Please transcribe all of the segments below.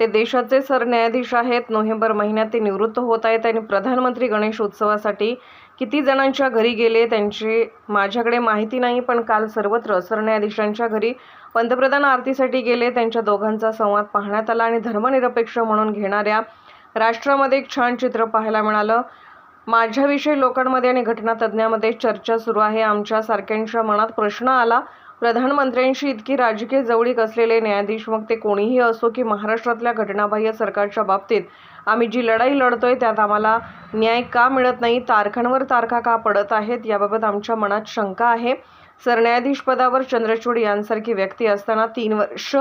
ते देशाचे सरन्यायाधीश आहेत. नोव्हेंबर महिन्यात ते निवृत्त होत आहेत आणि प्रधानमंत्री गणेश उत्सवासाठी किती जणांच्या घरी गेले त्यांची माझ्याकडे माहिती नाही पण काल सर्वत्र सरन्यायाधीशांच्या घरी पंतप्रधान आरतीसाठी गेले. त्यांच्या दोघांचा संवाद पाहण्यात आला आणि धर्मनिरपेक्ष म्हणून घेणाऱ्या राष्ट्रामध्ये एक छान चित्र पाहायला मिळालं. माझ्याविषयी लोकांमध्ये आणि घटनातज्ज्ञामध्ये चर्चा सुरू आहे. आमच्यासारख्यांच्या मनात प्रश्न आला. प्रधानमंत्र्यांशी इतकी राजकीय जवळीक असलेले न्यायाधीश मग ते कोणीही असो की महाराष्ट्रातल्या घटनाबाह्य सरकारच्या बाबतीत आम्ही जी लढाई लढतोय त्यात आम्हाला न्याय का मिळत नाही तारखांवर तारखा का पडत आहेत याबाबत आमच्या मनात शंका आहे. सरन्यायाधीश पदावर चंद्रचूड यांसारखी व्यक्ती असताना तीन वर्ष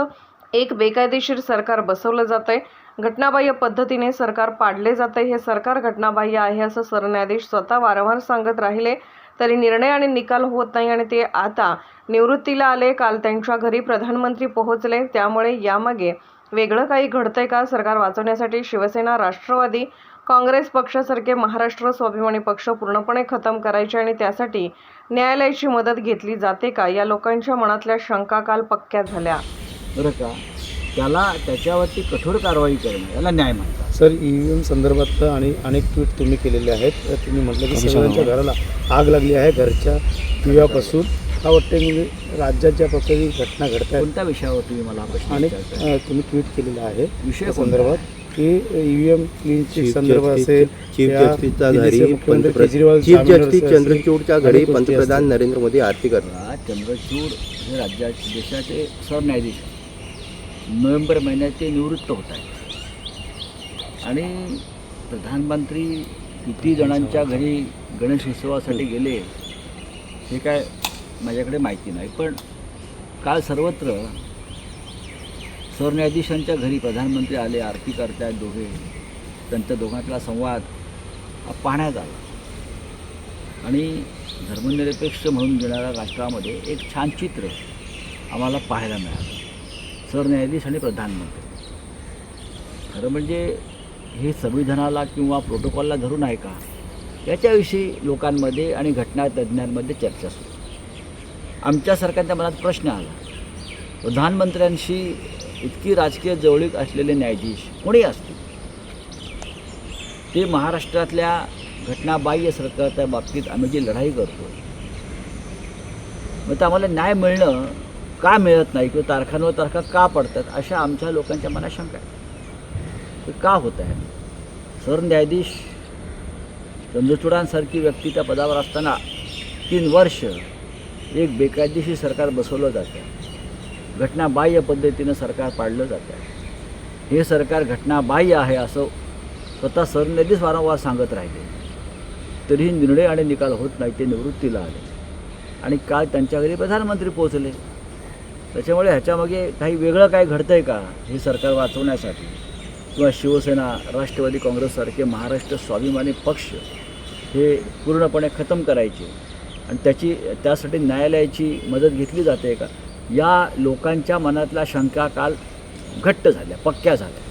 एक बेकायदेशीर सरकार बसवलं जातंय. घटनाबाह्य पद्धतीने सरकार पाडले जाते हे सरकार घटनाबाह्य आहे असं सरन्यायाधीश स्वतः वारंवार सांगत राहिले. तरी निर्णय आणि निकाल होत नाही आणि ते आता निवृत्तीला आले काल त्यांच्या घरी प्रधानमंत्री पोहोचले. त्यामुळे यामागे वेगळं काही घडतंय का सरकार वाचवण्यासाठी? शिवसेना राष्ट्रवादी काँग्रेस पक्षासारखे महाराष्ट्र स्वाभिमानी पक्ष पूर्णपणे खतम करायचे आणि त्यासाठी न्यायालयाची मदत घेतली जाते का? या लोकांच्या मनातल्या शंका काल पक्क्या झाल्या. बरं का? त्याला त्याच्यावरती कठोर कारवाई करणं याला न्याय म्हणतात. सर ई व्ही एम संदर्भात आणि अनेक ट्विट तुम्ही केलेले आहेत. तर तुम्ही म्हटलं की सगळ्यांच्या घराला आग लागली आहे घरच्या दिव्यापासून. हा वाटते म्हणजे राज्यात ज्या प्रकारे घटना घडत आहेत कोणत्या विषयावर तुम्ही मला हा प्रश्न अनेक विचारताय? अ, तुम्ही ट्विट केलेलं आहे विषय संदर्भात की E V M clean chit chief संदर्भ असेल चीफ जस्टिसच्या दिल्लीचे घरी मुख्यमंत्री पंतप्रधान केजरीवाल चीफ जामीनवर जस्टिस असेल, चंद्रचूडच्या अनेक घरी पंतप्रधान. नरेंद्र मोदी आरती करतात. चंद्रचूड हे राज्यात देशाचे सरन्यायाधीश आहेत. नोव्हेंबर महिन्यात ते निवृत्त होत आहेत. आणि प्रधानमंत्री किती जणांच्या घरी गणेश उत्सवासाठी गेले हे काय माझ्याकडे माहिती नाही. पण काल सर्वत्र सरन्यायाधीशांच्या घरी प्रधानमंत्री आले आरती करतायत दोघे. त्यांच्या दोघांतला संवाद हा पाहण्यात आला. आणि धर्मनिरपेक्ष म्हणून घेणाऱ्या राष्ट्रामध्ये एक छान चित्र आम्हाला पाहायला मिळालं. सरन्यायाधीश आणि प्रधानमंत्री. खरं म्हणजे हे संविधानाला किंवा प्रोटोकॉलला धरून आहे का? याच्याविषयी लोकांमध्ये आणि घटना तज्ज्ञांमध्ये चर्चा सुरू. आमच्यासारख्यांच्या मनात प्रश्न आला. प्रधानमंत्र्यांशी इतकी राजकीय जवळीक असलेले न्यायाधीश कोणी असतील? ते महाराष्ट्रातल्या घटनाबाह्य सरकारच्या बाबतीत आम्ही जी लढाई करतो मग तर आम्हाला न्याय मिळणं का मिळत नाही किंवा तारखांवर तारखा का पडतात अशा आमच्या लोकांच्या मनात शंका आहे. ते का होत आहे? सरन्यायाधीश चंद्रचूडांसारखी व्यक्ती त्या पदावर असताना तीन वर्ष एक बेकायदेशीर सरकार बसवलं जातं. घटनाबाह्य पद्धतीनं सरकार पाडलं जातं. हे सरकार घटनाबाह्य आहे असं स्वतः सरन्यायाधीश वारंवार सांगत राहिले. तरीही निर्णय आणि निकाल होत नाही ते निवृत्तीला आले. आणि काल त्यांच्या घरी प्रधानमंत्री पोहोचले. त्याच्यामुळे ह्याच्यामागे काही वेगळं काय घडतं आहे का हे सरकार वाचवण्यासाठी? किंवा शिवसेना राष्ट्रवादी काँग्रेससारखे महाराष्ट्र स्वाभिमानी पक्ष हे पूर्णपणे खतम करायचे आणि त्याची त्यासाठी न्यायालयाची मदत घेतली जाते का? या लोकांच्या मनातल्या शंका काल घट्ट झाल्या पक्क्या झाल्या.